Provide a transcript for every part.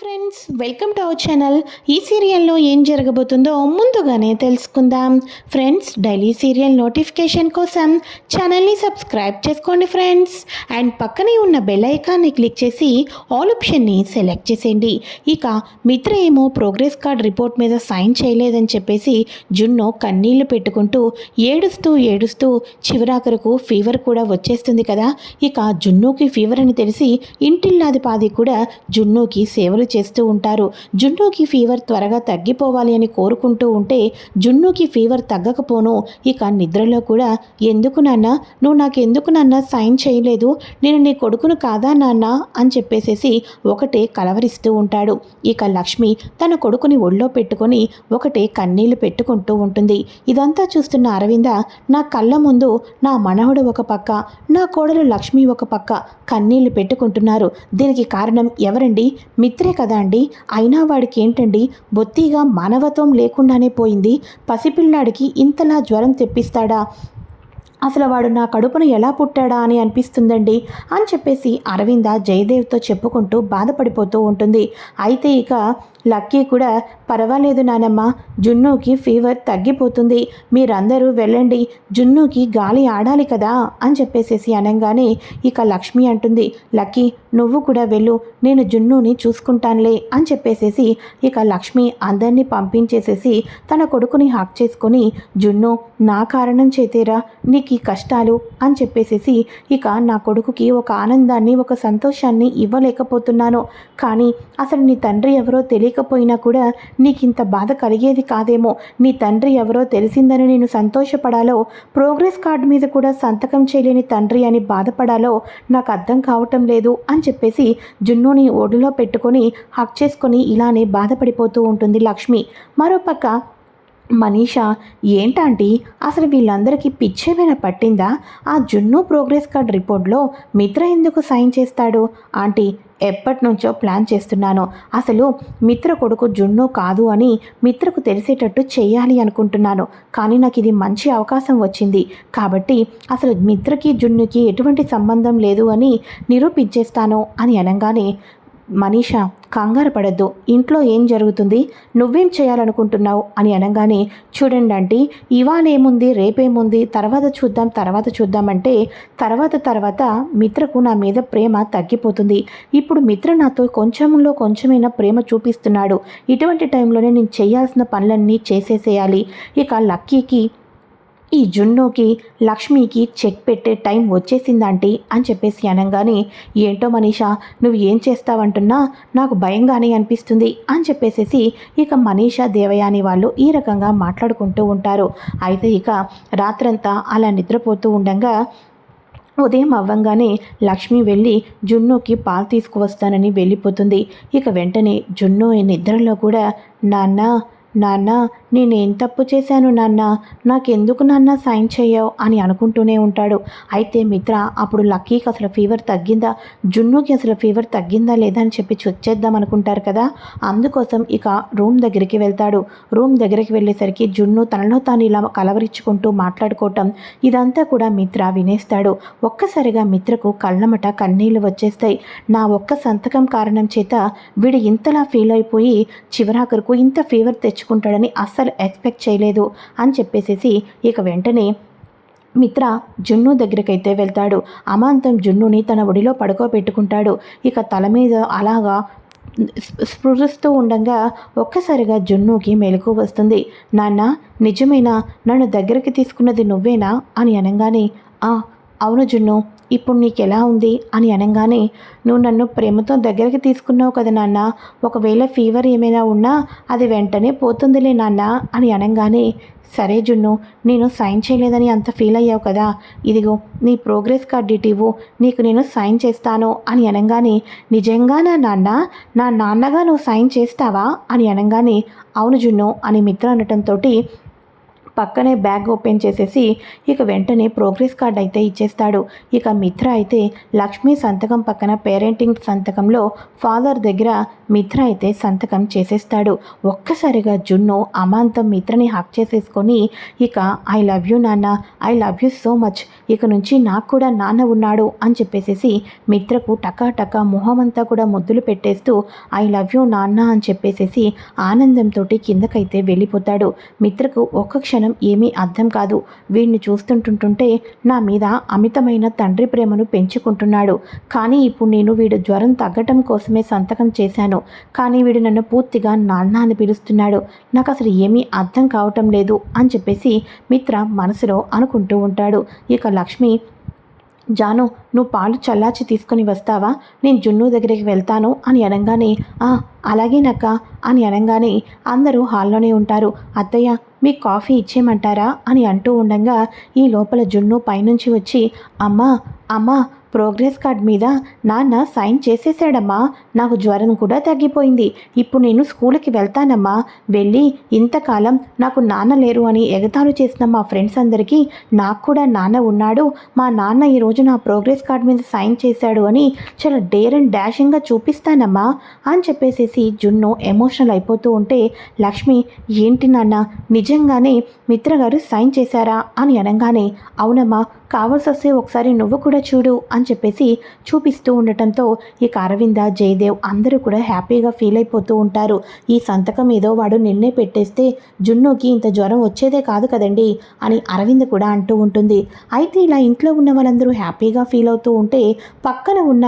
Friends welcome to our channel. ఈ సీరియల్లో ఏం జరగబోతుందో ముందుగానే తెలుసుకుందాం. ఫ్రెండ్స్ డైలీ సీరియల్ నోటిఫికేషన్ కోసం ఛానల్ని సబ్స్క్రైబ్ చేసుకోండి ఫ్రెండ్స్. అండ్ పక్కనే ఉన్న బెల్ ఐకాన్ని క్లిక్ చేసి ఆల్ ఆప్షన్ని సెలెక్ట్ చేసేయండి. ఇక మిత్ర ఏమో ప్రోగ్రెస్ కార్డ్ రిపోర్ట్ మీద సైన్ చేయలేదని చెప్పేసి జున్ను కన్నీళ్ళు పెట్టుకుంటూ ఏడుస్తూ ఏడుస్తూ చివరాఖరకు ఫీవర్ కూడా వచ్చేస్తుంది కదా. ఇక జున్నుకి ఫీవర్ అని తెలిసి ఇంటిల్లాది పాది కూడా జున్నుకి సేవలు చేస్తూ ఉంటారు. జున్నుకి ఫీవర్ త్వరగా తగ్గిపోవాలి అని కోరుకుంటూ ఉంటే జున్నుకి ఫీవర్ తగ్గకపోను. ఇక నిద్రలో కూడా ఎందుకు నాన్న? నువ్వు నాకు ఎందుకు నాన్న? సైన్ చేయలేదు. నేను నీ కొడుకును కాదా నాన్న? అని చెప్పేసేసి ఒకటే కలవరిస్తూ ఉంటాడు. ఇక లక్ష్మి తన కొడుకుని ఒళ్ళో పెట్టుకొని ఒకటే కన్నీళ్ళు పెట్టుకుంటూ ఉంటుంది. ఇదంతా చూస్తున్న అరవింద నా కళ్ళ ముందు నా మనవడు ఒక పక్క నా కోడలు లక్ష్మి ఒక పక్క కన్నీళ్ళు పెట్టుకుంటున్నారు. దీనికి కారణం ఎవరండి? మిత్రే కదా అండి? అయినా వాడికి ఏంటండి బొత్తిగా మానవత్వం లేకుండానే పోయింది. పసిపిల్లాడికి ఇంతలా జ్వరం తెప్పిస్తాడా? అసలు వాడు నా కడుపును ఎలా పుట్టాడా అని అనిపిస్తుందండి అని చెప్పేసి అరవింద జయదేవ్తో చెప్పుకుంటూ బాధపడిపోతూ ఉంటుంది. అయితే ఇక లక్కీ కూడా పర్వాలేదు నానమ్మ జున్నుకి ఫీవర్ తగ్గిపోతుంది. మీరందరూ వెళ్ళండి జున్నుకి గాలి ఆడాలి కదా అని చెప్పేసేసి అనగానే ఇక లక్ష్మి అంటుంది. లక్కీ నువ్వు కూడా వెళ్ళు నేను జున్నుని చూసుకుంటానులే అని చెప్పేసేసి ఇక లక్ష్మి అందరినీ పంపించేసేసి తన కొడుకుని హాక్ చేసుకొని జున్ను నా కారణం చేతేరా నీ ఈ కష్టాలు అని చెప్పేసేసి ఇక నా కొడుకుకి ఒక ఆనందాన్ని ఒక సంతోషాన్ని ఇవ్వలేకపోతున్నాను. కానీ అసలు నీ తండ్రి ఎవరో తెలియకపోయినా కూడా నీకు ఇంత బాధ కలిగేది కాదేమో. నీ తండ్రి ఎవరో తెలిసిందని నేను సంతోషపడాలో ప్రోగ్రెస్ కార్డు మీద కూడా సంతకం చేయలేని తండ్రి అని బాధపడాలో నాకు అర్థం కావటం లేదు అని చెప్పేసి జున్నుని ఒడిలో పెట్టుకొని హక్ చేసుకొని ఇలానే బాధపడిపోతూ ఉంటుంది లక్ష్మి. మరోపక్క మనీషా ఏంటంటీ? అసలు వీళ్ళందరికీ పిచ్చేమైనా పట్టిందా? ఆ జున్ను ప్రోగ్రెస్ కార్డ్ రిపోర్ట్లో మిత్ర ఎందుకు సైన్ చేస్తాడు? ఆంటీ ఎప్పటి నుంచో ప్లాన్ చేస్తున్నాను. అసలు మిత్ర కొడుకు జున్ను కాదు అని మిత్రకు తెలిసేటట్టు చేయాలి అనుకుంటున్నాను. కానీ నాకు ఇది మంచి అవకాశం వచ్చింది. కాబట్టి అసలు మిత్రకి జున్నుకి ఎటువంటి సంబంధం లేదు అని నిరూపించేస్తాను అని అనగానే మనీషా కంగారు పడద్దు. ఇంట్లో ఏం జరుగుతుంది? నువ్వేం చేయాలనుకుంటున్నావు? అని అనగానే చూడండి ఆంటీ ఇవాళేముంది రేపేముంది? తర్వాత చూద్దాం తర్వాత చూద్దామంటే తర్వాత తర్వాత మిత్రకు నా మీద ప్రేమ తగ్గిపోతుంది. ఇప్పుడు మిత్ర నాతో కొంచెంలో కొంచెమైనా ప్రేమ చూపిస్తున్నాడు. ఇటువంటి టైంలోనే నేను చేయాల్సిన పనులన్నీ చేసేసేయాలి. ఇక లక్కీకి ఈ జున్నుకి లక్ష్మికి చెక్ పెట్టే టైం వచ్చేసిందంటీ అని చెప్పేసి అనగానే ఏంటో మనీషా నువ్వు ఏం చేస్తావంటున్నా నాకు భయంగానే అనిపిస్తుంది అని చెప్పేసేసి ఇక మనీషా దేవయాని వాళ్ళు ఈ రకంగా మాట్లాడుకుంటూ ఉంటారు. అయితే ఇక రాత్రంతా అలా నిద్రపోతూ ఉండగా ఉదయం అవ్వంగానే లక్ష్మి వెళ్ళి జున్నుకి పాలు తీసుకువస్తానని వెళ్ళిపోతుంది. ఇక వెంటనే జున్ను నిద్రలో కూడా నాన్న నాన్న నేనేం తప్పు చేశాను నాన్న? నాకెందుకు నాన్న సైన్ చేయవు? అని అనుకుంటూనే ఉంటాడు. అయితే మిత్ర అప్పుడు లక్కీకి అసలు ఫీవర్ తగ్గిందా? జున్నుకి అసలు ఫీవర్ తగ్గిందా లేదా అని చెప్పి చెక్ చేద్దాం అనుకుంటారు కదా? అందుకోసం ఇక రూమ్ దగ్గరికి వెళ్తాడు. రూమ్ దగ్గరికి వెళ్ళేసరికి జున్ను తనలో తాను ఇలా కలవరించుకుంటూ మాట్లాడుకోవటం ఇదంతా కూడా మిత్ర వినేస్తాడు. ఒక్కసారిగా మిత్రకు కళ్ళమట కన్నీళ్ళు వచ్చేస్తాయి. నా ఒక్క సంతకం కారణం చేత వీడు ఇంతలా ఫీల్ అయిపోయి చివరాఖరుకు ఇంత ఫీవర్ తెచ్చుకుంటాడని అస్సలు ఎక్స్పెక్ట్ చేయలేదు అని చెప్పేసేసి ఇక వెంటనే మిత్ర జున్ను దగ్గరికైతే వెళ్తాడు. అమాంతం జున్నుని తన ఒడిలో పడుకోబెట్టుకుంటాడు. ఇక తల మీద అలాగా స్పృశిస్తూ ఉండగా ఒక్కసారిగా జున్నుకి మెలకు వస్తుంది. నాన్న నిజమేనా? నన్ను దగ్గరికి తీసుకున్నది నువ్వేనా? అని అనగానే ఆ అవును జున్ను. ఇప్పుడు నీకెలా ఉంది? అని అనగానే నువ్వు నన్ను ప్రేమతో దగ్గరికి తీసుకున్నావు కదా నాన్న. ఒకవేళ ఫీవర్ ఏమైనా ఉన్నా అది వెంటనే పోతుందిలే నాన్న అని అనగానే సరే జున్ను నేను సైన్ చేయలేదని అంత ఫీల్ అయ్యావు కదా. ఇదిగో నీ ప్రోగ్రెస్ కార్డ్ ఇటీవు నీకు నేను సైన్ చేస్తాను అని అనగానే నిజంగానా నాన్న? నా నాన్నగా నువ్వు సైన్ చేస్తావా? అని అనగానే అవును జున్ను అని మిత్ర అనటంతో పక్కనే బ్యాగ్ ఓపెన్ చేసేసి ఇక వెంటనే ప్రోగ్రెస్ కార్డ్ అయితే ఇచ్చేస్తాడు. ఇక మిత్ర అయితే లక్ష్మి సంతకం పక్కన పేరెంటింగ్ సంతకంలో ఫాదర్ దగ్గర మిత్ర అయితే సంతకం చేసేస్తాడు. ఒక్కసారిగా జున్ను అమాంతం మిత్రని హక్ చేసేసుకొని ఇక ఐ లవ్ యూ నాన్న I love you so much ఇక నుంచి నాకు కూడా నాన్న ఉన్నాడు అని చెప్పేసేసి మిత్రకు టకా టకా మొహమంతా కూడా ముద్దులు పెట్టేస్తూ ఐ లవ్ యూ నాన్న అని చెప్పేసేసి ఆనందంతో కిందకైతే వెళ్ళిపోతాడు. మిత్రకు ఒక్క క్షణం ఏమీ అర్థం కాదు. వీడిని చూస్తుంటుంటుంటే నా మీద అమితమైన తండ్రి ప్రేమను పెంచుకుంటున్నాడు. కానీ ఇప్పుడు నేను వీడు జ్వరం తగ్గటం కోసమే సంతకం చేశాను. కానీ వీడు నన్ను పూర్తిగా నాన్న అని పిలుస్తున్నాడు. నాకు అసలు ఏమీ అర్థం కావటం లేదు అని చెప్పేసి మిత్ర మనసులో అనుకుంటూ ఉంటాడు. ఇక లక్ష్మి జాను నువ్వు పాలు చల్లార్చి తీసుకొని వస్తావా? నేను జున్ను దగ్గరికి వెళ్తాను అని అనగానే ఆ అలాగేనక్క అని అనగానే అందరూ హాల్లోనే ఉంటారు. అత్తయ్య మీకు కాఫీ ఇచ్చేయమంటారా? అని అంటూ ఉండగా ఈ లోపల జున్ను పైనుంచి వచ్చి అమ్మా అమ్మా ప్రోగ్రెస్ కార్డ్ మీద నాన్న సైన్ చేసేసాడమ్మా నాకు జ్వరం కూడా తగ్గిపోయింది. ఇప్పుడు నేను స్కూల్కి వెళ్తానమ్మా. వెళ్ళి ఇంతకాలం నాకు నాన్న లేరు అని ఎగతాను చేసిన మా ఫ్రెండ్స్ అందరికీ నాకు కూడా నాన్న ఉన్నాడు. మా నాన్న ఈరోజు నా ప్రోగ్రెస్ కార్డ్ మీద సైన్ చేశాడు అని చాలా డేర్ అండ్ డాషింగ్గా చూపిస్తానమ్మా అని చెప్పేసేసి జున్ను ఎమోషనల్ అయిపోతూ ఉంటే లక్ష్మి ఏంటి నాన్న? నిజంగానే మిత్ర గారు సైన్ చేశారా? అని అనగానే అవునమ్మా కావాల్సి వస్తే ఒకసారి నువ్వు కూడా చూడు అని చెప్పేసి చూపిస్తూ ఉండటంతో ఇక అరవింద జయదేవ్ అందరూ కూడా హ్యాపీగా ఫీల్ అయిపోతూ ఉంటారు. ఈ సంతకం ఏదో వాడు నిన్నే పెట్టేస్తే జున్నుకి ఇంత జ్వరం వచ్చేదే కాదు కదండి అని అరవింద్ కూడా అంటూ ఉంటుంది. అయితే ఇలా ఇంట్లో ఉన్న వాళ్ళందరూ హ్యాపీగా ఫీల్ అవుతూ ఉంటే పక్కన ఉన్న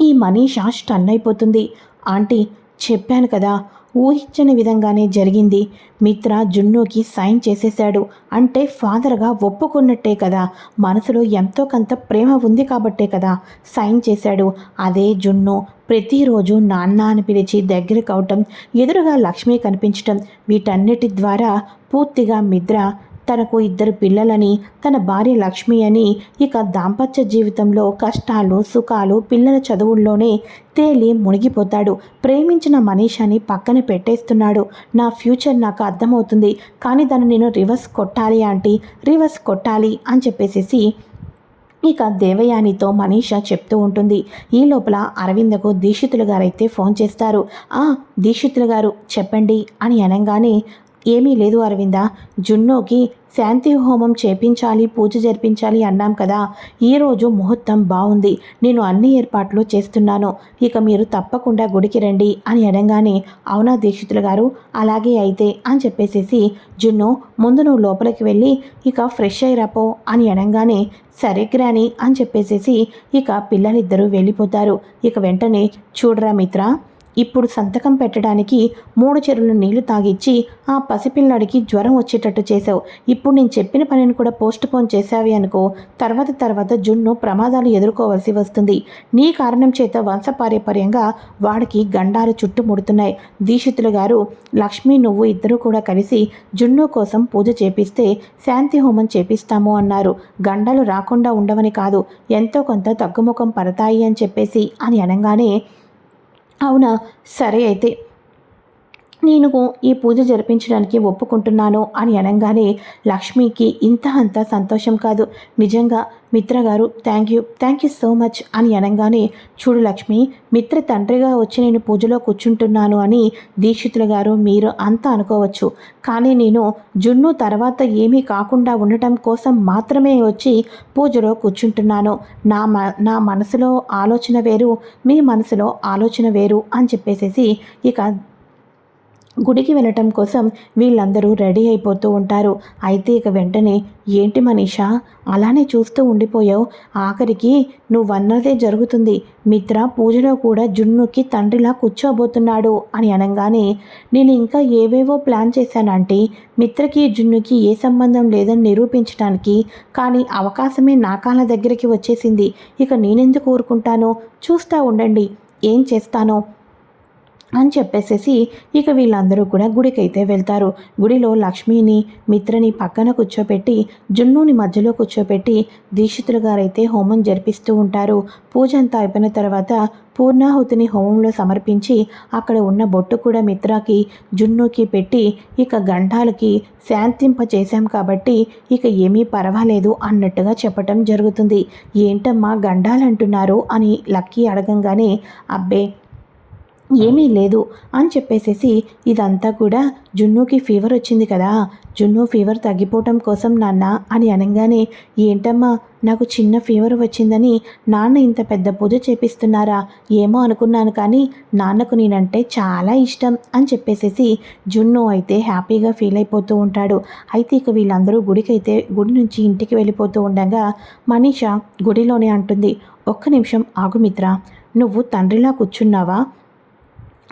ఈ మనీషా స్టన్ అయిపోతుంది. ఆంటీ చెప్పాను కదా ఊహించని విధంగానే జరిగింది. మిత్ర జున్నుకి సైన్ చేసేశాడు. అంటే ఫాదర్గా ఒప్పుకున్నట్టే కదా. మనసులో ఎంతో కొంత ప్రేమ ఉంది కాబట్టే కదా సైన్ చేశాడు. అదే జున్ను ప్రతిరోజు నాన్న అని పిలిచి దగ్గరకు అవటం ఎదురుగా లక్ష్మి కనిపించటం వీటన్నిటి ద్వారా పూర్తిగా మిత్ర తనకు ఇద్దరు పిల్లలని తన భార్య లక్ష్మి అని ఇక దాంపత్య జీవితంలో కష్టాలు సుఖాలు పిల్లల చదువుల్లోనే తేలి మునిగిపోతాడు. ప్రేమించిన మనీషాని పక్కన పెట్టేస్తున్నాడు. నా ఫ్యూచర్ నాకు అర్థమవుతుంది. కానీ దాన్ని నేను రివర్స్ కొట్టాలి ఆంటీ రివర్స్ కొట్టాలి అని చెప్పేసేసి ఇక దేవయానితో మనీష చెప్తూ ఉంటుంది. ఈ లోపల అరవిందకు దీక్షితులు గారైతే ఫోన్ చేస్తారు. ఆ దీక్షితులు గారు చెప్పండి అని అనగానే ఏమీ లేదు అరవింద. జున్నోకి శాంతి హోమం చేపించాలి పూజ జరిపించాలి అన్నాం కదా. ఈరోజు ముహూర్తం బాగుంది నేను అన్ని ఏర్పాట్లు చేస్తున్నాను. ఇక మీరు తప్పకుండా గుడికి రండి అని అనగానే అవునా దీక్షితులు గారు? అలాగే అయితే అని చెప్పేసేసి జున్ను ముందు నువ్వు లోపలికి వెళ్ళి ఇక ఫ్రెష్ అయ్యిరాపో అని అనగానే సరే గ్రాని అని చెప్పేసేసి ఇక పిల్లలిద్దరూ వెళ్ళిపోతారు. ఇక వెంటనే చూడరా మిత్ర? ఇప్పుడు సంతకం పెట్టడానికి మూడు చెరువులు నీళ్ళు తాగిచ్చి ఆ పసిపిల్లాడికి జ్వరం వచ్చేటట్టు చేశావు. ఇప్పుడు నేను చెప్పిన పనిని కూడా పోస్ట్ పోన్ చేశావి అనుకో. తర్వాత తర్వాత జున్ను ప్రమాదాలు ఎదుర్కోవలసి వస్తుంది. నీ కారణం చేత వంశపార్యపర్యంగా వాడికి గండాలు చుట్టుముడుతున్నాయి దీక్షితులు గారు లక్ష్మి నువ్వు ఇద్దరూ కూడా కలిసి జున్ను కోసం పూజ చేపిస్తే శాంతి హోమం చేపిస్తాము అన్నారు. గండాలు రాకుండా ఉండవని కాదు ఎంతో కొంత తగ్గుముఖం పడతాయి అని చెప్పేసి అని అనగానే అవునా? సరే అయితే. నేను ఈ పూజ జరిపించడానికి ఒప్పుకుంటున్నాను అని అనగానే లక్ష్మికి ఇంత అంత సంతోషం కాదు. నిజంగా మిత్ర గారు thank you thank you so much అని అనగానే చూడు లక్ష్మి మిత్ర తండ్రిగా వచ్చి నేను పూజలో కూర్చుంటున్నాను అని దీక్షితులు గారు మీరు అంతా అనుకోవచ్చు. కానీ నేను జున్ను తర్వాత ఏమీ కాకుండా ఉండటం కోసం మాత్రమే వచ్చి పూజలో కూర్చుంటున్నాను. నా మ నా మనసులో ఆలోచన వేరు మీ మనసులో ఆలోచన వేరు అని చెప్పేసేసి ఇక గుడికి వెళ్ళటం కోసం వీళ్ళందరూ రెడీ అయిపోతూ ఉంటారు. అయితే ఇక వెంటనే ఏంటి మనీషా అలానే చూస్తూ ఉండిపోయావు? ఆఖరికి నువ్వన్నదే జరుగుతుంది. మిత్ర పూజలో కూడా జున్నుకి తండ్రిలా కూర్చోబోతున్నాడు అని అనగానే నేను ఇంకా ఏవేవో ప్లాన్ చేశానంటే మిత్రకి జున్నుకి ఏ సంబంధం లేదని నిరూపించడానికి కానీ అవకాశమే నా కాళ్ళ దగ్గరికి వచ్చేసింది. ఇక నేనెందుకు ఊరుకుంటాను? చూస్తూ ఉండండి. ఏం చేస్తానో? అని చెప్పేసేసి ఇక వీళ్ళందరూ కూడా గుడికైతే వెళ్తారు. గుడిలో లక్ష్మిని మిత్రని పక్కన కూర్చోపెట్టి జున్నుని మధ్యలో కూర్చోపెట్టి దీక్షితులు గారైతే హోమం జరిపిస్తూ ఉంటారు. పూజ అంతా అయిపోయిన తర్వాత పూర్ణాహుతిని హోమంలో సమర్పించి అక్కడ ఉన్న బొట్టు కూడా మిత్రాకి జున్నుకి పెట్టి ఇక గండాలకి శాంతింప చేశాం కాబట్టి ఇక ఏమీ పర్వాలేదు అన్నట్టుగా చెప్పటం జరుగుతుంది. ఏంటమ్మా గండాలంటున్నారు అని లక్కీ అడగంగానే అబ్బే ఏమీ లేదు అని చెప్పేసేసి ఇదంతా కూడా జున్నుకి ఫీవర్ వచ్చింది కదా. జున్ను ఫీవర్ తగ్గిపోవటం కోసం నాన్న అని అనగానే ఏంటమ్మా నాకు చిన్న ఫీవర్ వచ్చిందని నాన్న ఇంత పెద్ద పూజ చేపిస్తున్నారా? ఏమో అనుకున్నాను కానీ నాన్నకు నేనంటే చాలా ఇష్టం అని చెప్పేసేసి జున్ను అయితే హ్యాపీగా ఫీల్ అయిపోతూ ఉంటాడు. అయితే ఇక వీళ్ళందరూ గుడికైతే గుడి నుంచి ఇంటికి వెళ్ళిపోతూ ఉండగా మనీష గుడిలోనే అంటుంది ఒక్క నిమిషం ఆగు మిత్ర నువ్వు తండ్రిలా కూర్చున్నావా?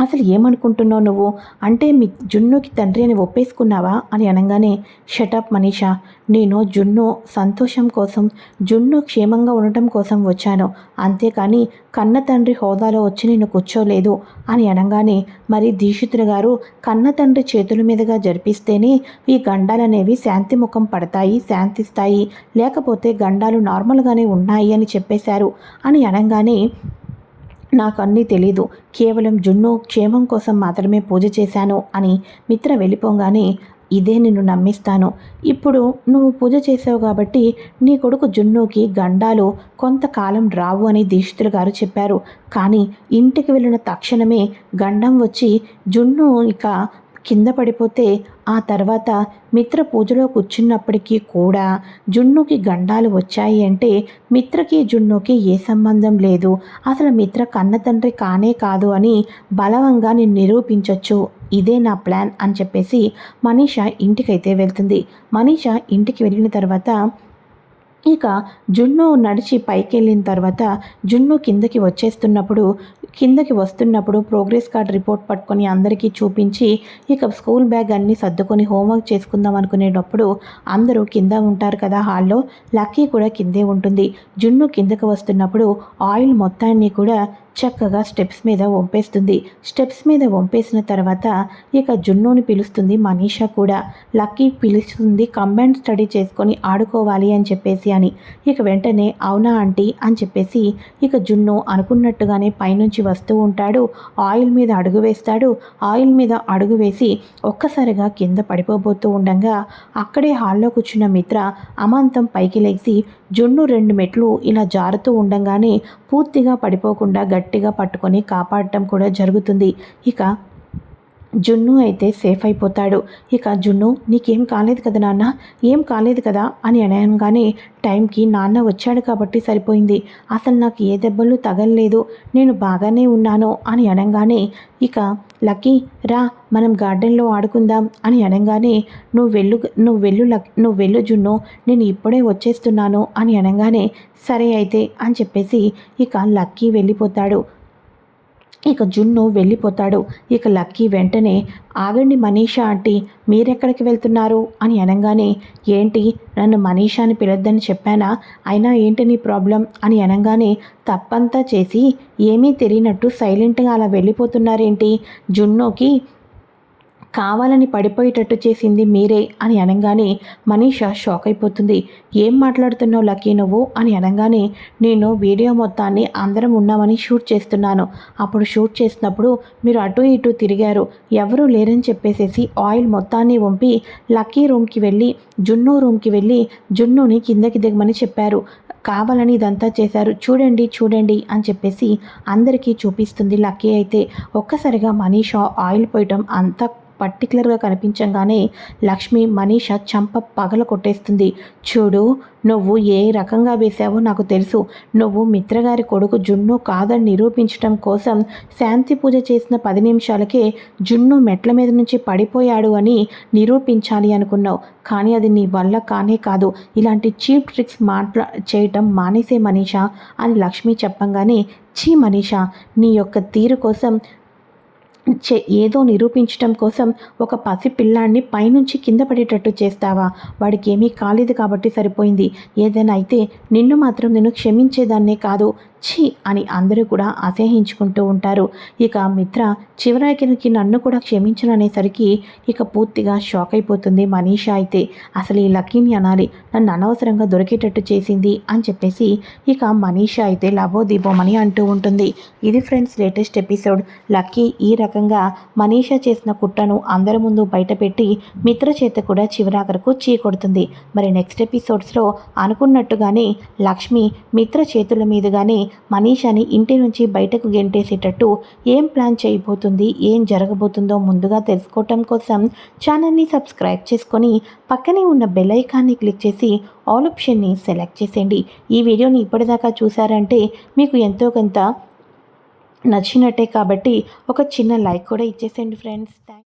అసలు ఏమనుకుంటున్నావు నువ్వు? అంటే మీ జున్నుకి తండ్రి అని ఒప్పేసుకున్నావా? అని అనగానే షటప్ మనీషా నేను జున్ను సంతోషం కోసం జున్ను క్షేమంగా ఉండటం కోసం వచ్చాను. అంతేకాని కన్న తండ్రి హోదాలో వచ్చి నేను కూర్చోలేదు అని అనగానే మరి దీక్షితులు గారు కన్న తండ్రి చేతుల మీదుగా జరిపిస్తేనే ఈ గండాలనేవి శాంతి ముఖం పడతాయి శాంతిస్తాయి లేకపోతే గండాలు నార్మల్గానే ఉన్నాయి అని చెప్పేశారు. అని అనగానే నాకు అన్నీ తెలీదు. కేవలం జున్ను క్షేమం కోసం మాత్రమే పూజ చేశాను అని మిత్ర వెళ్ళిపోగానే ఇదే నిన్ను నమ్మిస్తాను. ఇప్పుడు నువ్వు పూజ చేసావు కాబట్టి నీ కొడుకు జున్నుకి గండాలు కొంతకాలం రావు అని దీక్షితులు గారు చెప్పారు. కానీ ఇంటికి వెళ్ళిన తక్షణమే గండం వచ్చి జున్ను ఇక కింద పడిపోతే ఆ తర్వాత మిత్ర పూజలో కూర్చున్నప్పటికీ కూడా జున్నుకి గండాలు వచ్చాయి అంటే మిత్రకి జున్నుకి ఏ సంబంధం లేదు. అసలు మిత్ర కన్న తండ్రి కానే కాదు అని బలవంగా నేను నిరూపించవచ్చు ఇదే నా ప్లాన్ అని చెప్పేసి మనీష ఇంటికైతే వెళ్తుంది. మనీష ఇంటికి వెళ్ళిన తర్వాత ఇక జున్ను నడిచి పైకి వెళ్ళిన తర్వాత జున్ను కిందకి వచ్చేస్తున్నప్పుడు కిందకి వస్తున్నప్పుడు ప్రోగ్రెస్ కార్డ్ రిపోర్ట్ పట్టుకొని అందరికీ చూపించి ఇక స్కూల్ బ్యాగ్ అన్నీ సర్దుకొని హోంవర్క్ చేసుకుందాం అనుకునేటప్పుడు అందరూ కింద ఉంటారు కదా హాల్లో లక్కీ కూడా కిందే ఉంటుంది. జున్ను కిందకి వస్తున్నప్పుడు ఆయిల్ మొత్తాన్ని కూడా చక్కగా స్టెప్స్ మీద వంపేస్తుంది. స్టెప్స్ మీద వంపేసిన తర్వాత ఇక జున్నుని పిలుస్తుంది మనీషా కూడా. లక్కీ పిలుస్తుంది కంబైన్ స్టడీ చేసుకొని ఆడుకోవాలి అని చెప్పేసి అని. ఇక వెంటనే అవునా ఆంటీ అని చెప్పేసి ఇక జున్ను అనుకున్నట్టుగానే పైనుంచి వస్తూ ఉంటాడు. ఆయిల్ మీద అడుగు వేస్తాడు. ఆయిల్ మీద అడుగు వేసి ఒక్కసారిగా కింద పడిపోబోతూ ఉండగా అక్కడే హాల్లో కూర్చున్న మిత్ర అమాంతం పైకి లేచి జున్ను రెండు మెట్లు ఇలా జారుతూ ఉండగానే పూర్తిగా పడిపోకుండా గట్టి గట్టిగా పట్టుకొని కాపాడటం కూడా జరుగుతుంది. ఇక జున్ను అయితే సేఫ్ అయిపోతాడు. ఇక జున్ను నీకేం కాలేదు కదా నాన్న? ఏం కాలేదు కదా? అని అనగానే టైంకి నాన్న వచ్చాడు కాబట్టి సరిపోయింది. అసలు నాకు ఏ దెబ్బలు తగలలేదు. నేను బాగానే ఉన్నాను అని అనగానే ఇక లక్కీ రా మనం గార్డెన్లో ఆడుకుందాం అని అనగానే నువ్వు వెళ్ళు నువ్వు వెళ్ళు లక్ నువ్వు వెళ్ళు జున్ను నేను ఇప్పుడే వచ్చేస్తున్నాను అని అనగానే సరే అయితే అని చెప్పేసి ఇక లక్కీ వెళ్ళిపోతాడు. ఇక జున్ను వెళ్ళిపోతాడు. ఇక లక్కీ వెంటనే ఆగండి మనీషా ఆంటీ మీరెక్కడికి వెళ్తున్నారు? అని అనగానే ఏంటి నన్ను మనీషా అని పిలొద్దని చెప్పానా? అయినా ఏంటి నీ ప్రాబ్లం? అని అనగానే తప్పంతా చేసి ఏమీ తెలియనట్టు సైలెంట్గా అలా వెళ్ళిపోతున్నారేంటి? జున్నుకి కావాలని పడిపోయేటట్టు చేసింది మీరే అని అనగానే మనీష షాక్ అయిపోతుంది. ఏం మాట్లాడుతున్నావు లక్కీ నువ్వు అని అనగానే నేను వీడియో మొత్తాన్ని అందరం ఉన్నామని షూట్ చేస్తున్నాను. అప్పుడు షూట్ చేసినప్పుడు మీరు అటు ఇటు తిరిగారు. ఎవరూ లేరని చెప్పేసేసి ఆయిల్ మొత్తాన్ని వంపి లక్కీ రూమ్కి వెళ్ళి జున్ను రూమ్కి వెళ్ళి జున్నుని కిందకి దిగమని చెప్పారు. కావాలని ఇదంతా చేశారు. చూడండి చూడండి అని చెప్పేసి అందరికీ చూపిస్తుంది లక్కీ అయితే. ఒక్కసారిగా మనీషా ఆయిల్ పోయటం అంతా పర్టికులర్గా కనిపించగానే లక్ష్మి మనీష చంప పగల కొట్టేస్తుంది. చూడు నువ్వు ఏ రకంగా వేశావో నాకు తెలుసు. నువ్వు మిత్రగారి కొడుకు జున్ను కాదని నిరూపించడం కోసం శాంతి పూజ చేసిన పది నిమిషాలకే జున్ను మెట్ల మీద నుంచి పడిపోయాడు అని నిరూపించాలి అనుకున్నావు. కానీ అది నీ వల్ల కానే కాదు. ఇలాంటి చీప్ ట్రిక్స్ మాట్లా చేయటం మానేసే మనీషా అని లక్ష్మి చెప్పంగానే చీ మనీషా నీ యొక్క తీరు కోసం ఏదో నిరూపించటం కోసం ఒక పసి పిల్లాన్ని పైనుంచి కింద పడేటట్టు చేస్తావా? వాడికి ఏమీ కాలేదు కాబట్టి సరిపోయింది. ఏదైనా అయితే నిన్ను మాత్రం నేను క్షమించేదాన్నే కాదు. ఛీ అని అందరూ కూడా అసహించుకుంటూ ఉంటారు. ఇక మిత్ర చివరికి నన్ను కూడా క్షమించననేసరికి ఇక పూర్తిగా షాక్ అయిపోతుంది మనీషా అయితే. అసలు ఈ లక్కీని అనాలి నన్ను అనవసరంగా దొరికేటట్టు చేసింది అని చెప్పేసి ఇక మనీషా అయితే లబోదీపమని అంటూ ఉంటుంది. ఇది ఫ్రెండ్స్ లేటెస్ట్ ఎపిసోడ్. లక్కీ ఈ రకంగా మనీషా చేసిన కుట్రను అందరి ముందు బయటపెట్టి మిత్ర చేత కూడా చివరాఖరకు చీ కొడుతుంది. మరి నెక్స్ట్ ఎపిసోడ్స్లో అనుకున్నట్టుగానే లక్ష్మి మిత్ర చేతుల మీదుగానే మనీషాని ఇంటి నుంచి బయటకు గెంటేసేటట్టు ఏం ప్లాన్ చేయబోతుంది ఏం జరగబోతుందో ముందుగా తెలుసుకోవటం కోసం ఛానల్ని సబ్స్క్రైబ్ చేసుకొని పక్కనే ఉన్న బెల్ ఐకాన్ని క్లిక్ చేసి ఆల్ ఆప్షన్ని సెలెక్ట్ చేసేయండి. ఈ వీడియోని ఇప్పటిదాకా చూసారంటే మీకు ఎంతో కొంత నచ్చినట్టే కాబట్టి ఒక చిన్న లైక్ కూడా ఇచ్చేసేయండి ఫ్రెండ్స్. థ్యాంక్